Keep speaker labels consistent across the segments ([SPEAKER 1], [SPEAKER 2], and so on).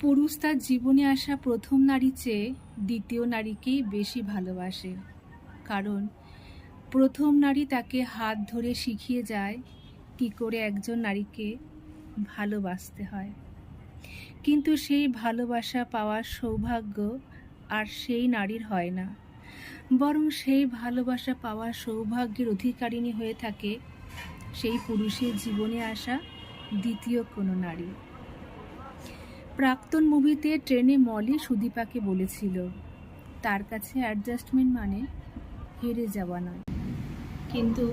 [SPEAKER 1] পুরুষ তার জীবনে আসা প্রথম নারী চেয়ে দ্বিতীয় নারীকেই বেশি ভালোবাসে। কারণ প্রথম নারী তাকে হাত ধরে শিখিয়ে যায় কি করে একজন নারীকে ভালোবাসতে হয়। কিন্তু সেই ভালোবাসা পাওয়ার সৌভাগ্য আর সেই নারীর হয় না। বরং সেই ভালোবাসা পাওয়ার সৌভাগ্যের অধিকারিণী হয়ে থাকে সেই পুরুষের জীবনে আসা দ্বিতীয় কোনো নারী। প্রাক্তন মুভিতে ট্রেনে মলি সুদীপাকে বলেছিল, তার কাছে অ্যাডজাস্টমেন্ট মানে হেরে যাওয়া নয়। কিন্তু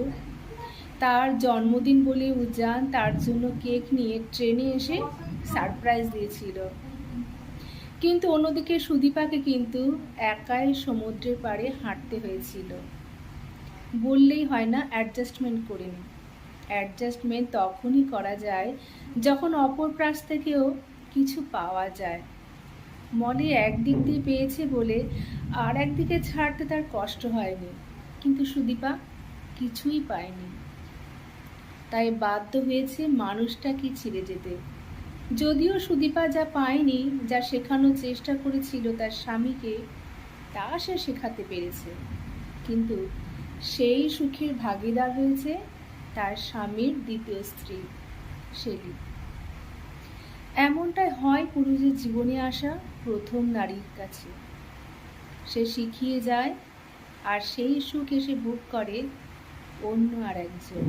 [SPEAKER 1] তার জন্মদিন বলে উজান তার জন্য কেক নিয়ে ট্রেনে এসে সারপ্রাইজ দিয়েছিল। কিন্তু অন্যদিকে সুদীপাকে কিন্তু একাই সমুদ্রের পাড়ে হাঁটতে হয়েছিল। বললেই হয় না, অ্যাডজাস্টমেন্ট করে অ্যাডজাস্টমেন্ট তখনই করা যায় যখন অপর প্রাস থেকেও কিছু পাওয়া যায়। মনে একদিক দিয়ে পেয়েছে বলে আর একদিকে ছাড়তে তার কষ্ট হয়নি। কিন্তু সুদীপা কিছুই পায়নি। তাই বাধ্য হয়েছে মানুষটাকে ছেড়ে যেতে। যদিও সুদীপা যা পায়নি, যা শেখানোর চেষ্টা করেছিল তার স্বামীকে, তা সে শেখাতে পেরেছে। কিন্তু সেই সুখের ভাগিদার হয়েছে তার স্বামীর দ্বিতীয় স্ত্রী শেলি এমনটাই হয় পুরুষের জীবনে আসা প্রথম নারীর কাছে। সে শিখিয়ে যায় আর সেই সুখ এসে ভোগ করে অন্য আর একজন